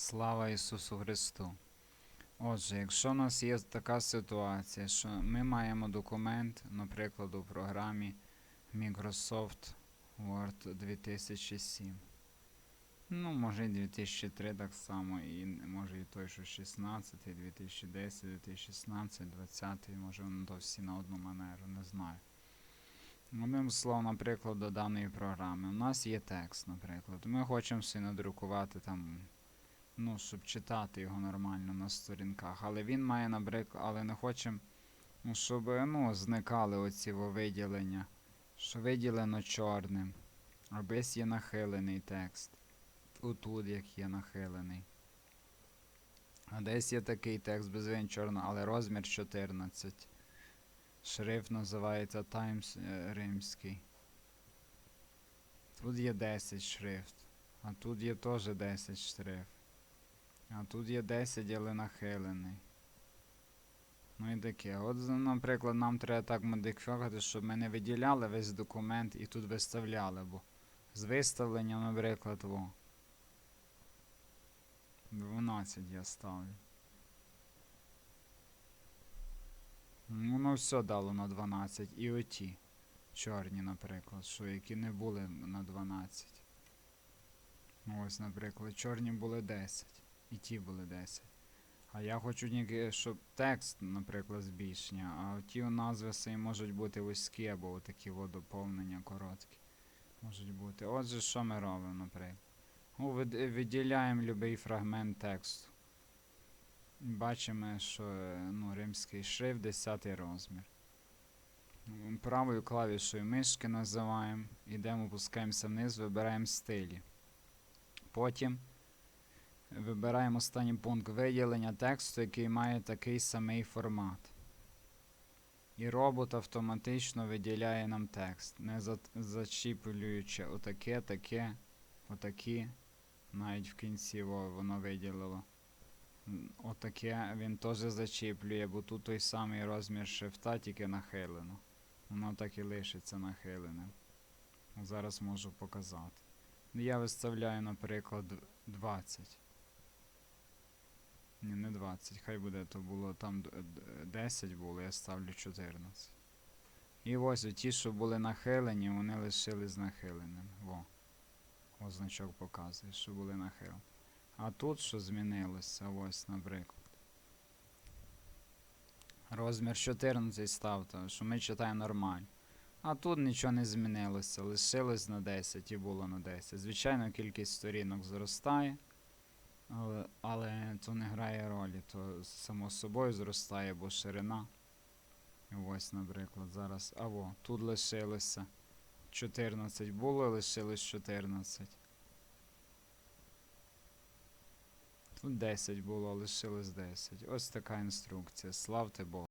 Слава Ісусу Христу. Отже, якщо в нас є така ситуація, що ми маємо документ, наприклад, у програмі Microsoft Word 2007. Ну, може і 2003 так само, і може і той, що 16, 2010, 2016, 20, може воно то всі на одну манеру, не знаю. Одним словом, наприклад, до даної програми. У нас є текст, наприклад. Ми хочемо всі надрукувати там, ну, щоб читати його нормально на сторінках. Але він має, наприклад, але не хочемо, ну, щоб ну, зникали оці виділення, що виділено чорним. А десь є нахилений текст. Отут як є нахилений. А десь є такий текст без він чорно, але розмір 14. Шрифт називається Times е, римський. Тут є 10 шрифт. А тут є теж 10 шрифт. А тут є 10, але нахилений. Ну і таке. От, наприклад, нам треба так модифікувати, щоб ми не виділяли весь документ і тут виставляли, бо з виставлення, наприклад, во. 12 я ставлю. Ну, Воно все дало на 12. І оті. Чорні, наприклад, що які не були на 12. Ось, наприклад, чорні були 10. І ті були 10. А я хочу щоб текст, наприклад, збільшення, а ті назви самі можуть бути вузькі або такі доповнення короткі. Можуть бути. Отже, що ми робимо, наприклад? Ну, виділяємо будь-який фрагмент тексту. Бачимо, що ну, римський шрифт 10 розмір. Правою клавішою мишки називаємо, йдемо, опускаємося вниз, вибираємо стилі. Потім вибираємо останній пункт виділення тексту, який має такий самий формат. І робот автоматично виділяє нам текст, не за- зачіплюючи отаке, таке, отакі. Навіть в кінці во- воно виділило. Отаке він теж зачіплює, бо тут той самий розмір шрифта, тільки нахилено. Воно так і лишиться нахиленим. Зараз можу показати. Я виставляю, наприклад, 20. Ні, не 20, хай буде, то було там д- д- 10 було, я ставлю 14. І ось ті, що були нахилені, вони лишились нахиленим. Во. Ось значок показує, що були нахилені. А тут що змінилося? Ось, наприклад. Розмір 14 ставте, що ми читаємо нормально. А тут нічого не змінилося, лишилось на 10 і було на 10. Звичайно, кількість сторінок зростає, але, то не грає ролі, то само собою зростає, бо ширина. Ось, наприклад, зараз. Аво, тут лишилося 14 було, лишилось 14. Тут 10 було, лишилось 10. Ось така інструкція. Славте Бога.